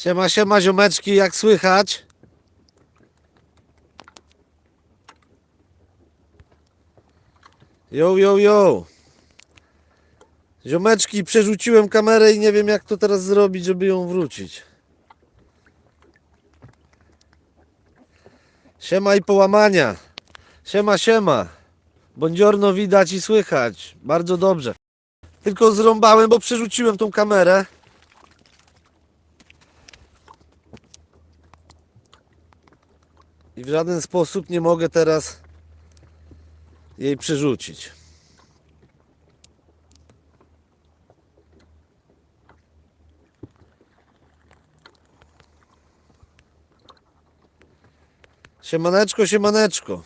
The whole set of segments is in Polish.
Siema, siema ziomeczki, jak słychać? Jo, jo, jo. Ziomeczki, przerzuciłem kamerę i nie wiem jak to teraz zrobić, żeby ją wrócić. Siema i połamania. Siema, siema. Bądziorno widać i słychać. Bardzo dobrze. Tylko zrąbałem, bo przerzuciłem tą kamerę. I w żaden sposób nie mogę teraz jej przerzucić. Siemaneczko, siemaneczko.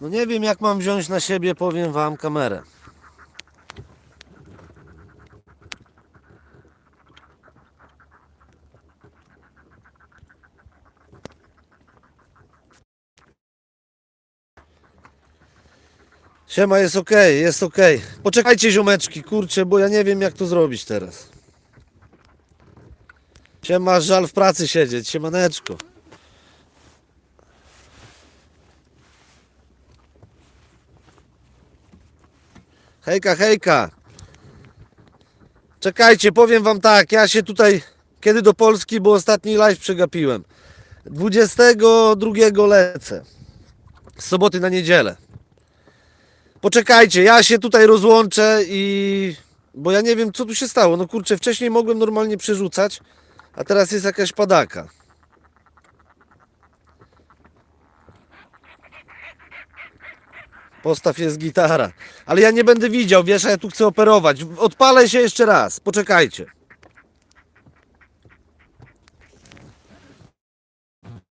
No nie wiem jak mam wziąć na siebie, powiem wam, kamerę. Siema, jest ok, jest ok. Poczekajcie ziomeczki, kurczę, bo ja nie wiem jak to zrobić teraz. Siema, żal w pracy siedzieć, siemaneczko. Hejka, hejka. Czekajcie, powiem wam tak, ja się tutaj, kiedy do Polski, bo ostatni live przegapiłem. 22 lecę. Z soboty na niedzielę. Poczekajcie, ja się tutaj rozłączę i... Bo ja nie wiem, co tu się stało. No kurczę, wcześniej mogłem normalnie przerzucać, a teraz jest jakaś padaka. Postaw jest gitara. Ale ja nie będę widział, wiesz, a ja tu chcę operować. Odpalę się jeszcze raz. Poczekajcie.